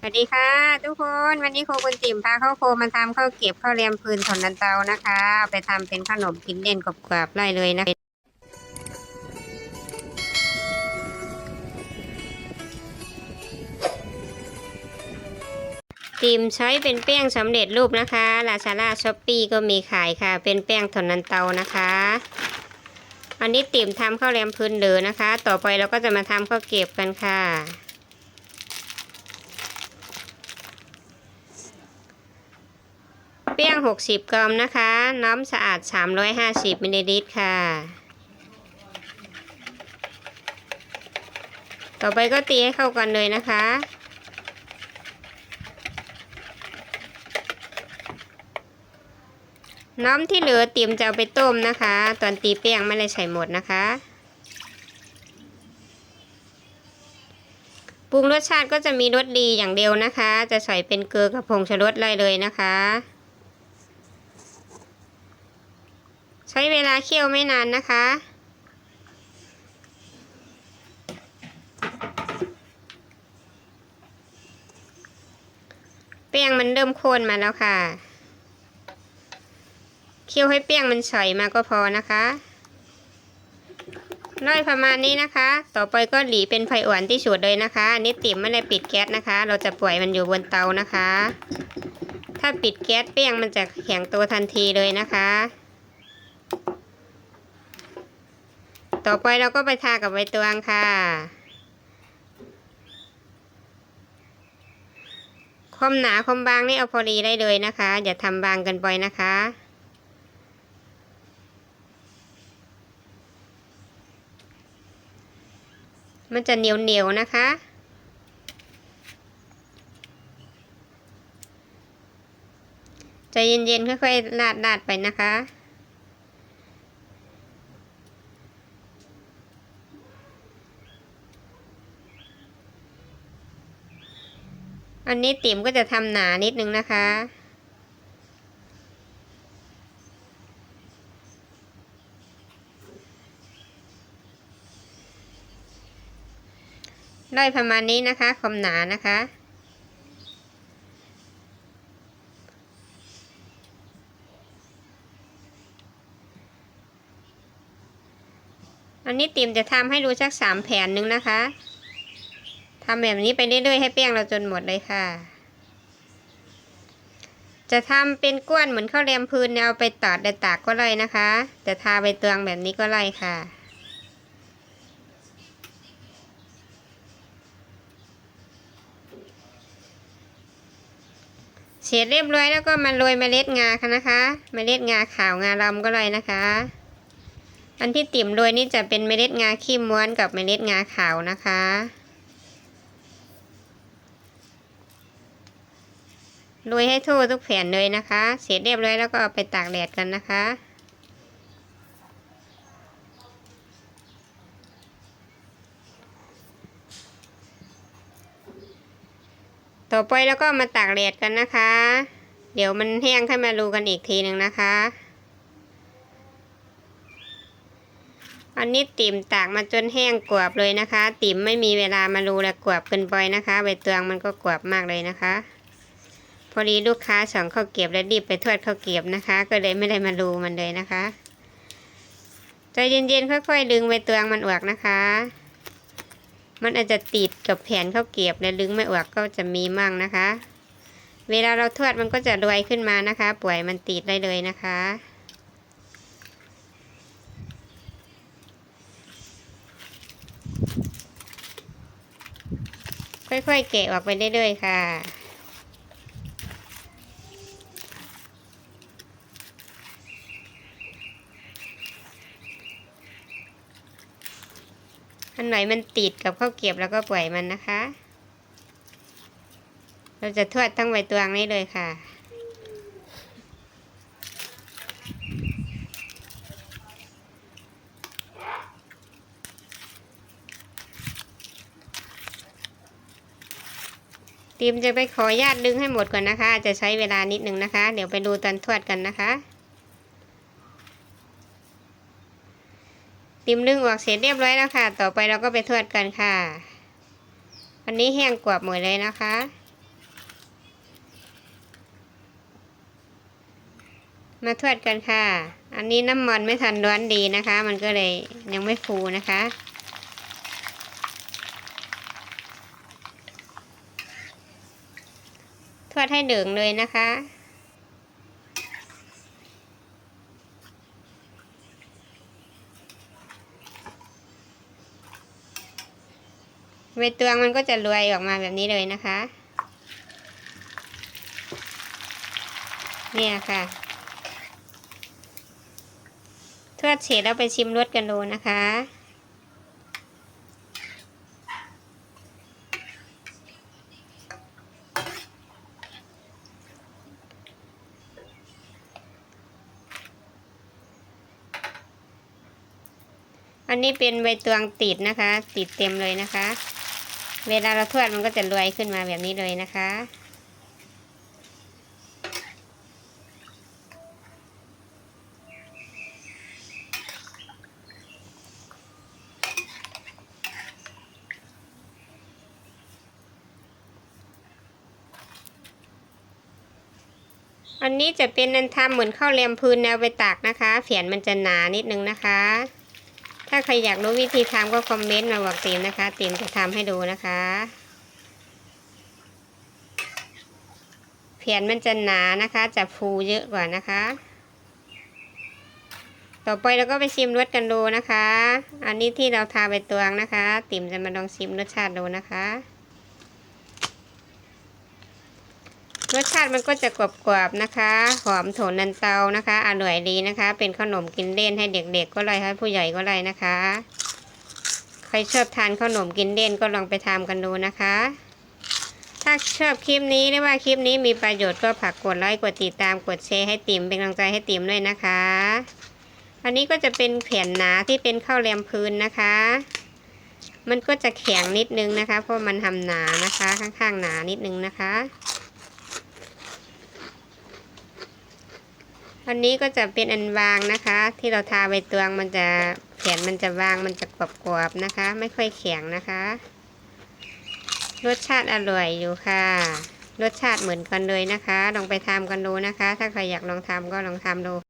สวัสดีค่ะ ทุกคนวันนี้โคคุณติ่มพาข้าวโคมาทำข้าวเก็บข้าวเรียมพืนถนนันเตานะคะเอาไปทำเป็นขนมกินเล่นกรอบๆได้เลยนะคะติมใช้เป็นแป้งสำเร็จรูปนะคะลาซาด้าช้อปปี้ก็มีขายค่ะ เป็นแป้งถนนันเตานะคะอันนี้ติ่มทำข้าวเรียมพื้นเหลือนะคะ ต่อไปเราก็จะมาทำข้าวเก็บกันค่ะ เปี้ยง 60 กรัมนะคะ น้ำสะอาด 350 มิลลิลิตรค่ะ ต่อไปก็ตีให้เข้ากันเลยนะคะน้ำที่เหลือเติ่มจะเอาไปต้มนะคะ ตอนตีเปี้ยงไม่ได้ใส่หมดนะคะปรุงรสชาติก็จะมีรสดีอย่างเดียวนะคะ จะใส่เป็นเกลือกับผงชูรสเลยเลยนะคะ ใช้เวลาเคี่ยวไม่นานนะคะแป้งมันเริ่มข้นมาแล้วค่ะ เคี่ยวให้แป้งมันใสมาก็พอนะคะน้อยประมาณนี้นะคะ ต่อไปก็หลีเป็นไฟอ่อนที่สุดเลยนะคะอันนี้ติ่มไม่ได้ปิดแก๊สนะคะ เราจะปล่อยมันอยู่บนเตานะคะ ถ้าปิดแก๊สแป้งมันจะแข็งตัวทันทีเลยนะคะ ต่อไปเราก็ไปทากับใบตองค่ะ ความหนาความบางนี่เอาพอดีได้เลยนะคะ อย่าทำบางเกินไปนะคะมันจะเหนียวเหนียวนะคะ ใจเย็นๆ ค่อยๆลาดลาดๆไปนะคะ อันนี้ติ๋มก็จะทำหนานิดนึงนะคะ ได้ประมาณนี้นะคะความหนานะคะอันนี้ติ๋มจะทำให้ดูสักสามแผ่นหนึ่งนะคะ ทำแบบนี้ไปเรื่อยๆให้แป้งเราจนหมดเลยค่ะ จะทำเป็นก้วนเหมือนข้าวแรมพื้นเนี่ยเอาไปตอดได้ตากก็ได้นะคะ จะทาใบเตองแบบนี้ก็ได้ค่ะเสร็จเรียบร้อยแล้วก็มาโรยเมล็ดงาค่ะนะคะเมล็ดงาขาวงาดำก็เลยนะคะ อันที่ติ่มโรยนี่จะเป็นเมล็ดงาขี้ม้วนกับเมล็ดงาขาวนะคะ โรยให้ทั่วทุกแผ่นเลยนะคะ เสร็จเรียบร้อยแล้วก็เอาไปตากแดดกันนะคะ ต่อไปแล้วก็มาตากแดดกันนะคะ เดี๋ยวมันแห้งขึ้นมาดูกันอีกทีหนึ่งนะคะ อันนี้ติ่มตากมาจนแห้งกรอบเลยนะคะ ติ่มไม่มีเวลามารูและกรอบเกินไปนะคะ ใบเตองมันก็กรอบมากเลยนะคะ พอดีลูกค้าสั่งข้าวเกียบและรีบไปทอดข้าวเกียบนะคะ ก็เลยไม่ได้มารูมันเลยนะคะใจเย็นๆค่อยๆดึงใบเตองมันออกนะคะ มันอาจจะติดกับแผ่นข้าวเกียบและดึงไม่ออกก็จะมีมั่งนะคะ เวลาเราทอดมันก็จะรวยขึ้นมานะคะปล่อยมันติดได้เลยนะคะค่อยๆแกะออกไปเรื่อยๆค่ะ อันไหนมันติดกับข้าวเกรียบแล้วก็ปล่อยมันนะคะ เราจะทอดทั้งใบตวงนี้เลยค่ะทีมจะไปขอญาตดึงให้หมดก่อนนะคะ จะใช้เวลานิดนึงนะคะ เดี๋ยวไปดูตอนทอดกันนะคะ ติมนึ่งออกเสร็จเรียบร้อยแล้วค่ะ ต่อไปเราก็ไปทอดกันค่ะ วันนี้แห้งกรอบหมดเลยนะคะ มาทอดกันค่ะ อันนี้น้ำมันไม่ทันร้อนดีนะคะ มันก็เลยยังไม่ฟูนะคะทอดให้เหลืองเลยนะคะ ใบตวงมันก็จะรวยออกมาแบบนี้เลยนะคะ เนี่ยค่ะทอดเสร็จแล้วไปชิมรสกันดูนะคะอันนี้เป็นใบตวงติดนะคะ ติดเต็มเลยนะคะ เวลาเราทอดมันก็จะรวยขึ้นมาแบบนี้เลยนะคะ อันนี้จะเป็นนันทำเหมือนข้าวเลียมพื้นแนวไปตากนะคะ เขียนมันจะหนานิดนึงนะคะ ถ้าใครอยากรู้วิธีทำก็คอมเมนต์มาบอกตีมนะคะตีมจะทำให้ดูนะคะเพียนมันจะหนานะคะ จะฟูเยอะกว่านะคะ ต่อไปเราก็ไปชิมรสกันดูนะคะ อันนี้ที่เราทาไปตวงนะคะ ติ่มจะมาลองชิมรสชาติดูนะคะ รสชาติมันก็จะกรอบๆนะคะ หอมโถนันเตานะคะ อร่อยดีนะคะ เป็นขนมกินเล่นให้เด็กๆก็เลยให้ผู้ใหญ่ก็เลยนะคะ ใครชอบทานขนมกินเล่นก็ลองไปทำกันดูนะคะ ถ้าชอบคลิปนี้หรือว่าคลิปนี้มีประโยชน์ก็ฝากกดไลค์กดติดตามกดแชร์ให้ติ๋มเป็นกำลังใจให้ติ๋มด้วยนะคะ อันนี้ก็จะเป็นแผ่นหนาที่เป็นข้าวแรมพื้นนะคะ มันก็จะแข็งนิดนึงนะคะ เพราะมันทำหนานะคะข้างๆหนานิดนึงนะคะ อันนี้ก็จะเป็นอันวางนะคะ ที่เราทาใบตวงมันจะแผ่นมันจะวางมันจะกรอบๆนะคะ ไม่ค่อยแข็งนะคะ รสชาติอร่อยอยู่ค่ะ รสชาติเหมือนกันเลยนะคะ ลองไปทำกันดูนะคะ ถ้าใครอยากลองทำก็ลองทำดู